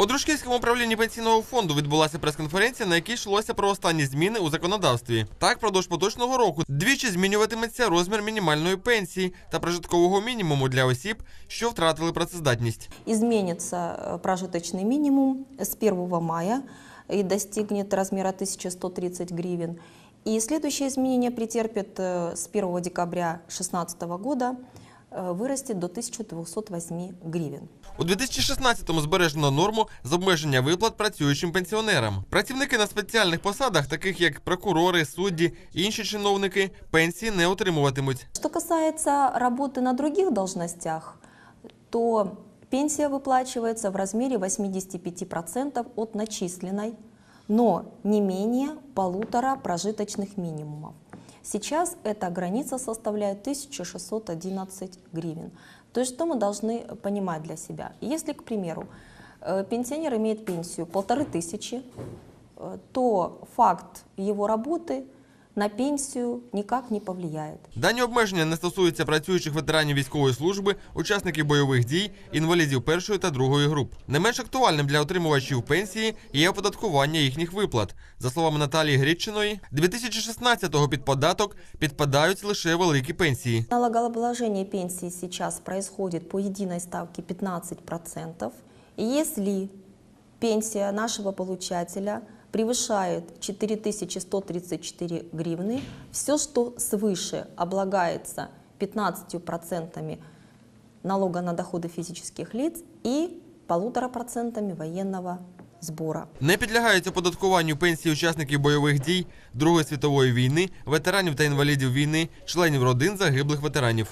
У Дружківському управлінні пенсійного фонду відбулася прес-конференція, на якій йшлося про останні зміни у законодавстві. Так, впродовж поточного року двічі змінюватиметься розмір мінімальної пенсії та прожиткового мінімуму для осіб, що втратили працездатність. Изменится э, прожиточный минимум с 1 мая и достигнет размера 1130 гривен. И следующее изменение претерпит э, с 1 декабря 2016 года, э, вырастет до 1208 гривен. У 2016-му збережено норму з обмеження виплат працюючим пенсіонерам. Працівники на спеціальних посадах, таких як прокурори, судді і інші чиновники, пенсії не отримуватимуть. Что касается работы на других должностях, то пенсия выплачивается в размере 85% от начисленной, но не менее полутора прожиточных минимумов. Сейчас эта граница составляет 1611 гривен. То есть что мы должны понимать для себя? Если, к примеру, э, пенсионер имеет пенсию полторы тысячи, э, то факт его работы на пенсию никак не повлияет. Дані обмеження не стосуються працюючих ветеранів військової служби, учасників бойових дій, інвалідів першої та другої груп. Не менш актуальним для отримувачів пенсії є оподаткування їхніх виплат. За словами Наталії Грідчиної, 2016-го під податок підпадають лише великі пенсії. Налогообложение пенсии сейчас происходит по единой ставке 15%. И если пенсия нашего получателя превышает 4134 гривны, все, что свыше облагается 15% налога на доходы физических лиц и полутора процентами военного сбора. Не підлягають оподаткуванню пенсії учасників бойових дій Другої світової війни, ветеранів та інвалідів війни, членів родин загиблих ветеранів.